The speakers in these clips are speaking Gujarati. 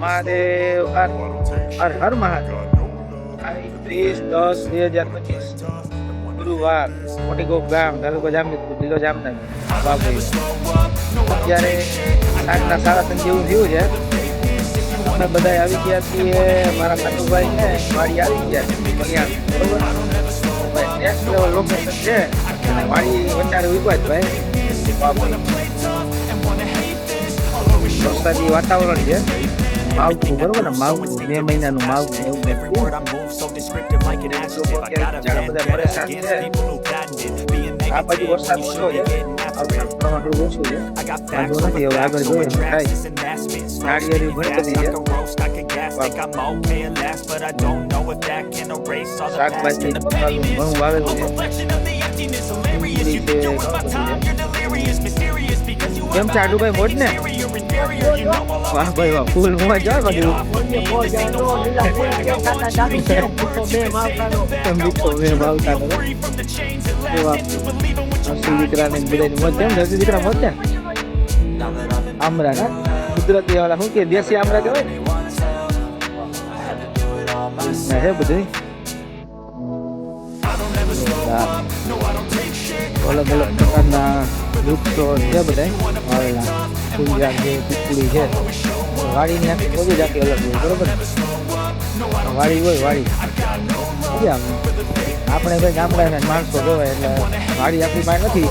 મહાદેવ હર હર મહાદેવ. ત્રીસ, દસ, બે હજાર પચીસ. ગુરુવાર મોટી ગોપ ગામ, તાલુકો જામનગર, જિલ્લો જામનગર. બાપુ અત્યારે સાંજના સાડા ત્રણ જેવું થયું છે. અમે બધા આવી ગયા છીએ મારા કાનુભાઈ ને વાડી આવી ગયા છે. બરોબર? નેક્સ્ટ લેવલ લોકેશન છે. અને વાડી વચારે ઊભા જ ભાઈ. બાપુ વરસાદી વાતાવરણ છે. માવઠું બરોબર ને માવઠું બે મહિનાનું માવઠું એવું આ negative વરસાદ ઓછો છે. પ્રમાણ ઓછું છે વાંધો નથી હવે આગળ જોઈએ થાય નાળિયેરી ઘણી બધી છે શાકભાજી. ઘણું વાવેલું છે કેમ are છે આડુભાઈ મોજ ને inferior, inferior. You know I'll વાહ ભાઈ વાહ ફૂલ મોજ જાય બધું મીઠો મેં ભાવતા નથી. એ વાહ. હસી દીકરાને ને બધાની મોજ કેમ છે હસી દીકરા મોજ ને આમરા ના કુદરતી વાળા શું કે દેશી આમરા કહેવાય ને ના હે બધું હા. અલગ અલગ પ્રકારના વૃક્ષો છે બધા વાવેલા ફૂલિયા છે પીપળી છે. વાડીની આખી મોજી જ આખી અલગ હોય, બરોબર? વાડી હોય વાડી. આવે. આપણે ભાઈ ગામડાના માણસો કહેવાય, એટલે વાડી આપણી પાસે નથી.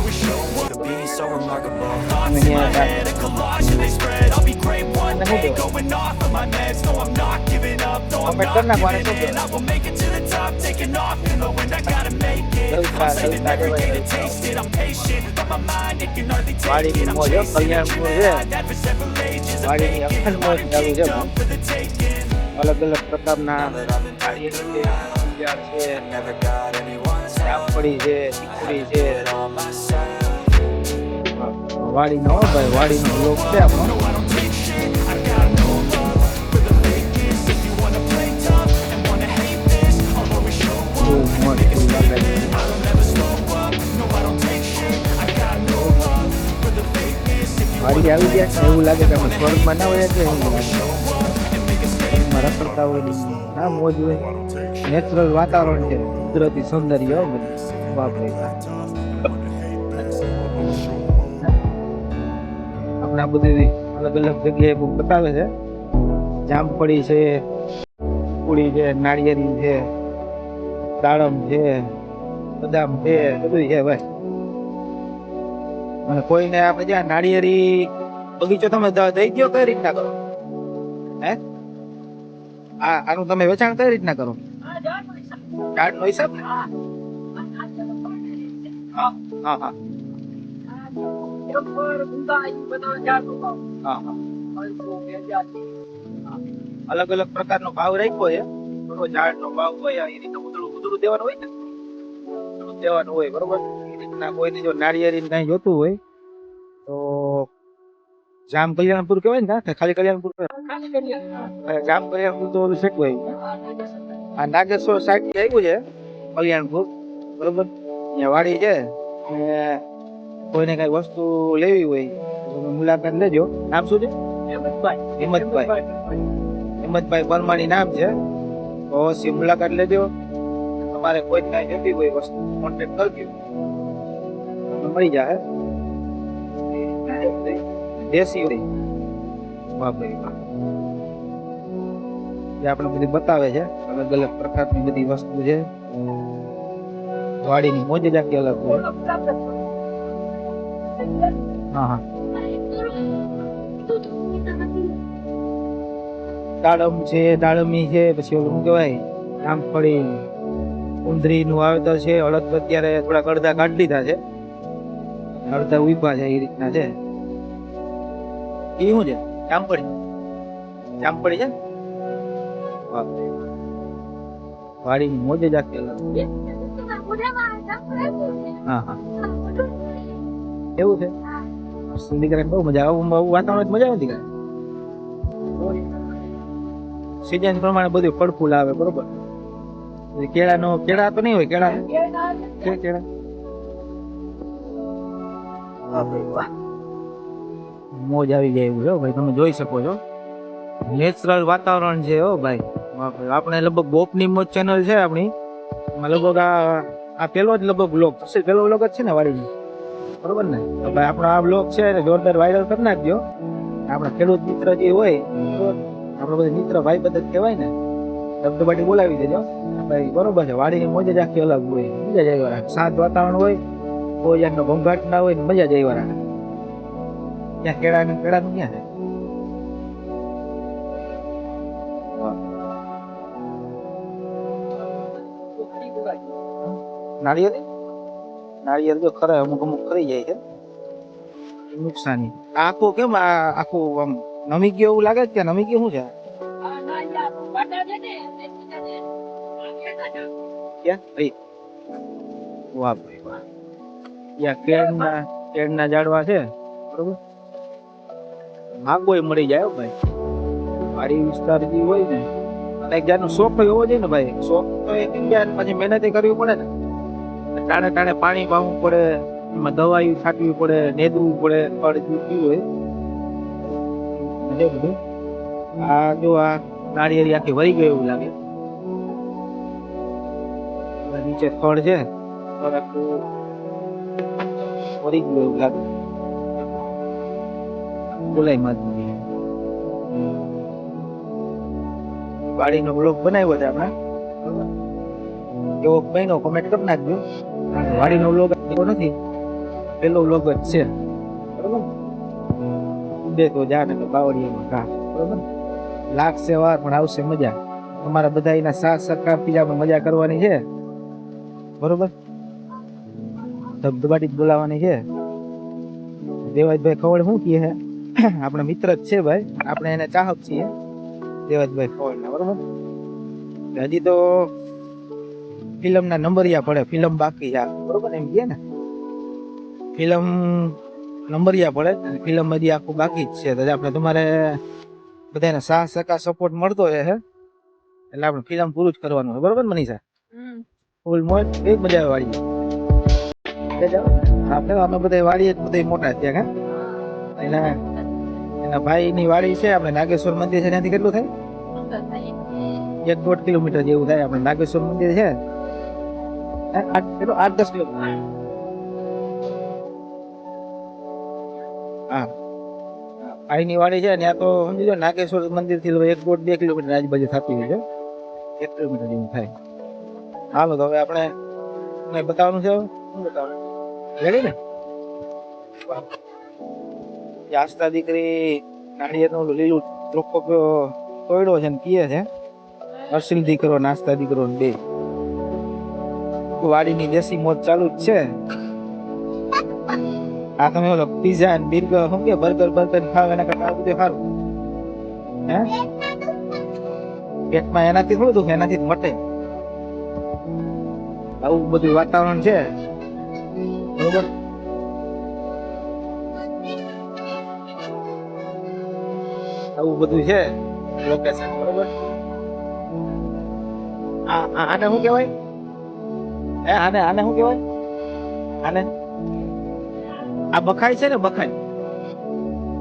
અમે કર નાખો વાડીની મોજ કલ્યાણપુર છે વાડીની અખંડ મોજ ચાલુ છે. અલગ અલગ પ્રકારના નાળિયેર છે ચીકુડી છે. વાડીનો ભાઈ વાડીનો લોક છે આપણો વાડી આવી ગયા એવું લાગે કે અમે સ્વર્ગમાં ના હોય કે એવું લાગે. સ્વર્ગમાં હોય ના મોજ હોય. નેચરલ વાતાવરણ છે, કુદરતી સૌંદર્ય બાપરે આપણે બધી અલગ અલગ જગ્યાએ બહુ બતાવે છે. જામફળી છે પૂળી છે, નાળિયેરી છે, દાડમ છે. બદામ છે બધું છે ભાઈ. અને કોઈને આપણે જ્યાં નાળિયેરી બગીચો તમે દઈ ગયો કઈ રીતના કરો? હે? આ આનું તમે વેચાણ કઈ રીતના કરો? કાર્ડ નો હિસાબ ને? હા હા હા. અલગ અલગ પ્રકારનો ભાવ રાખ્યો છે. ઝાડ ઝાડનો ભાવ હોય એ રીતે ઉતરું ઉતરું દેવાનું હોય ને. દેવાનું હોય બરોબર? એ રીતના કોઈને જો નાળિયેરી કાંઈ જોતું હોય તો જામ કલ્યાણપુર કહેવાય ને કે ખાલી કલ્યાણપુર? જામ કલ્યાણપુર તો ઓલું હોય. આ નાગેશ્વર સાઈડ આવ્યું છે કલ્યાણપુર બરોબર? અહીંયા વાડી છે ને કોઈને કઈ વસ્તુ લેવી હોય તો મુલાકાત લેજો. નામ શું છે? હિંમતભાઈ. હિંમતભાઈ પરમાણી નામ છે. તો અવશ્ય મુલાકાત લેજો. તમારે કોઈ કાંઈ જોતી કોઈ વસ્તુ કોન્ટેક્ટ કરજો મળી જાય દેશી જે આપણે બધી બતાવે છે. અલગ અલગ પ્રકારની બધી વસ્તુ છે. વાડીની મોજ જ આખી અલગ હોય. હા હા. દાડમ છે, દાડમી છે, પછી ઓલું શું કહેવાય? જામફળી કુંદરીનું વાવેતર છે, અડદ અત્યારે થોડાક અડધા કાઢી લીધા છે. અડધા ઊભા છે એ રીતના છે. એ શું છે? ચાંપડી ચાંપડી છે વાડી મોજે વાડીની મોજ જ આખી અલગ હા હા. એવું છે? દીકરાને બહુ મજા આવે. આવું વાતાવરણ મજા આવે દીકરા સિઝન પ્રમાણે બધું ફળ ફૂલ આવે, બરોબર? પછી કેળાનો કેળા તો નહીં હોય કેળા. છે કેળા. મોજ આવી જાય એવું છે ભાઈ તમે જોઈ શકો છો. નેચરલ વાતાવરણ છે હો ભાઈ. આપણે લગભગ ગોપની મોજ ચેનલ છે આપણી. લગભગ આ આ પેલો જ લગભગ બ્લોગ છે પેલો બ્લોગ જ છે ને વાડીનો. બરોબર ને? તો ભાઈ આપણો આ બ્લોગ છે ને જોરદાર વાયરલ કરી નાખજો. આપણા ખેડૂત મિત્ર જે હોય આપણે બધા મિત્ર ભાઈ બધા કહેવાય ને. ધબધબાટી બોલાવી દેજો. ભાઈ, બરોબર છે. વાડીની મોજ જ આખી અલગ હોય. મજા જ આવ્યા શાંત વાતાવરણ હોય કોઈ જાતનો ઘોંઘાટ ના હોય મજા જ આવ્યા રાખે. ત્યાં કેળાનું કેળાનું ક્યાં છે? નાળિયેર નાળિયેર જો ખરે, અમુક અમુક ખરી જાય છે. નુકસાની. આખું કેમ આખું આમ નમી ગયું એવું લાગે છે? કે નમી ગયું શું છે? મળી જાય વિસ્તાર જે શોખ હોય એવો જોઈએ ને ભાઈ, શોખ તો પછી મહેનત કરવી પડે ને. ટાણે ટાણે પાણી પાવું પડે, એમાં દવાઈ છાંટવી પડે, નેદવું પડે, ફળ ચૂકવું હોય. આ જો આ નાળિયેરી આખી વળી ગયું એવું લાગે. નીચે ફળ છે ફળ ગયું એવું લાગે. બોલાયમાં વાડીનો બ્લોગ બનાવ્યો છે આપણે. એવો ભાઈનો કોમેન્ટ કરી નાખજો. વાડીનો બ્લોગ એવો નથી. પેલો બ્લોગ જ છે. ઉડે તો જા ને બાવળીયામાં ઘા બરોબર? લાગશે વાર, પણ આવશે મજા. તમારા બધા એના સાથ સરકાર પીજામાં મજા કરવાની છે. બરોબર? ધબધબાટી જ બોલાવવાની છે. દેવાજભાઈ ખવડ શું કહે છે? આપણે મિત્ર જ છે ભાઈ. આપણે એને ચાહક છીએ. દેવાજભાઈ ખવડ બરોબર? હજી તો ફિલ્મ ના નંબરિયા પડે. ફિલ્મ બાકી છે બરોબર એમ કહે ને? ફિલ્મ નંબરિયા પડે ફિલ્મ હજી આખું બાકી જ છે. આપણે તમારે બધાને સાહ સકા સપોર્ટ મળતો રહે એટલે આપણે ફિલ્મ પૂરું જ કરવાનું છે બરોબર મનીષા? ફૂલ મોજ એ મજા આવે વાળી આપણે અમે બધા જ બધા મોટા ત્યાં કા? એના એના ભાઈની વાડી છે આપણે નાગેશ્વર મંદિર છે ત્યાંથી કેટલું થાય? એક દોઢ કિલોમીટર જેવું થાય આપણે નાગેશ્વર મંદિર છે. આઠ દસ કિલોમીટર હા. ભાઈની વાડી છે ત્યાં તો સમજી લો નાગેશ્વર મંદિરથી એક દોઢ બે કિલોમીટર આજુબાજુ થતી હોય છે. એક કિલોમીટર જેવું થાય. હાલો તો હવે આપણે મેં બતાવવાનું છે બતાવવાનું? રેડી ને? એ આસ્તા દીકરી નાળિયેરનો લીલું લોકો તોડ્યો છે ને કીએ છે. અર્શિલ દીકરો નાસ્તા દીકરો ને બે. વાડીની દેશી મોજ ચાલુ જ છે. આ તમે ઓલો પીઝા ને બર્ગર શું કે? બર્ગર બર્ગર ખાવ એના કરતા બધું સારું. હે? પેટમાં એનાથી થોડું દુઃખ એનાથી મટે. આવું બધું વાતાવરણ છે. બરોબર? આવું બધું છે લોકેશન બરોબર? આ આને શું કહેવાય? હે આને આને શું કહેવાય? આને? આ બખાઈ છે ને, બખાઈ.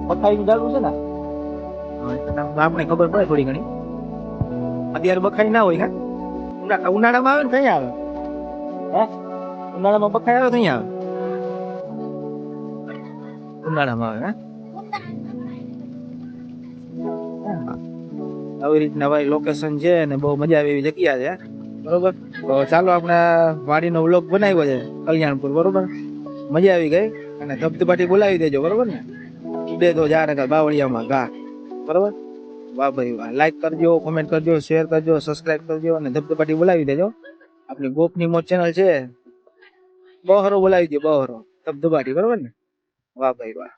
બખાઈ ડાળું છે ને? આપણે ખબર પડે થોડી ઘણી. અત્યારે બખાઈ ના હોય, હા? ઉના- ઉનાળામાં આવે ને કઈ આવે. હે? ઉનાળામાં બખાઈ આવે તો અહીં આવે? ઉનાળામાં આવે, હે? આવી રીતના ભાઈ લોકેશન છે અને બહુ મજા આવે એવી જગ્યા છે બરોબર? તો ચાલો આપણે વાડીનો વ્લોગ બનાવ્યો છે, કલ્યાણપુર, બરોબર? મજા આવી ગઈ. અને ધબધબાટી બોલાવી દેજો, બરોબર ને? ઉડે તો જા નકર બાવળિયામાં ઘા. બરોબર? વાહ ભાઈ વાહ. લાઈક કરજો કોમેન્ટ કરજો શેર કરજો સબસ્ક્રાઇબ કરજો અને ધબધબાટી બોલાવી દેજો. આપણી ગોપની મો ચેનલ છે. બહરો બોલાવી દો બહરો. ધબધબાટી બરોબર ને? વાહ ભાઈ વાહ.